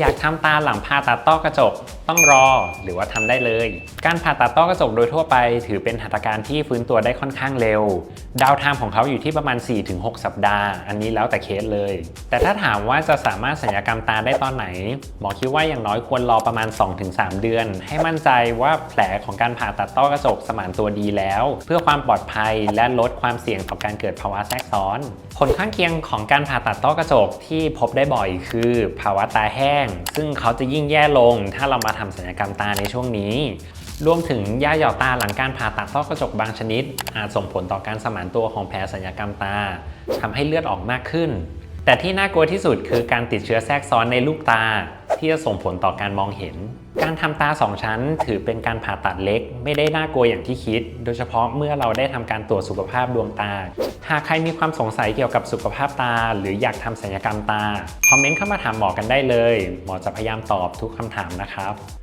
อยากทำตาหลังผ่าตัดต้อกระจกต้องรอหรือว่าทำได้เลย การผ่าตัดต้อกระจกโดยทั่วไป ถือเป็นหัตถการที่ฟื้นตัวได้ค่อนข้างเร็ว ดาวไทม์ของเขาอยู่ที่ประมาณ 4-6 สัปดาห์ อันนี้แล้วแต่เคสเลย แต่ถ้าถามว่าจะสามารถศัลยกรรมตาได้ตอนไหน หมอคิดว่าอย่างน้อยควรรอประมาณ 2-3 เดือน ให้มั่นใจว่าแผลของการผ่าตัดต้อกระจกสมานตัวดีแล้ว เพื่อความปลอดภัยและลดความเสี่ยงต่อการเกิดภาวะแทรกซ้อน ผลข้างเคียงของการผ่าตัดต้อกระจกที่พบได้บ่อยคือ ภาวะตาแห้งง ซึ่งเขาจะยิ่งแย่ลง ถ้าเรามาทำศัลยกรรมตาในช่วงนี้ รวมถึงยาหยอดตาหลังการผ่าตัดต้อกระจกบางชนิด อาจส่งผลต่อการสมานตัวของแผลศัลยกรรมตาทำให้เลือดออกมากขึ้น แต่ที่น่ากลัวที่สุดคือการติดเชื้อแทรกซ้อนในลูกตา ที่จะส่งผลต่อการมองเห็น การทำตาสองชั้น ถือเป็นการผ่าตัดเล็ก ไม่ได้น่ากลัวอย่างที่คิด โดยเฉพาะเมื่อเราได้ทำการตรวจสุขภาพดวงตา หากใครมีความสงสัยเกี่ยวกับสุขภาพตา หรืออยากทำศัลยกรรมตา คอมเมนต์เข้ามาถามหมอกันได้เลย หมอจะพยายามตอบทุกคำถามนะครับ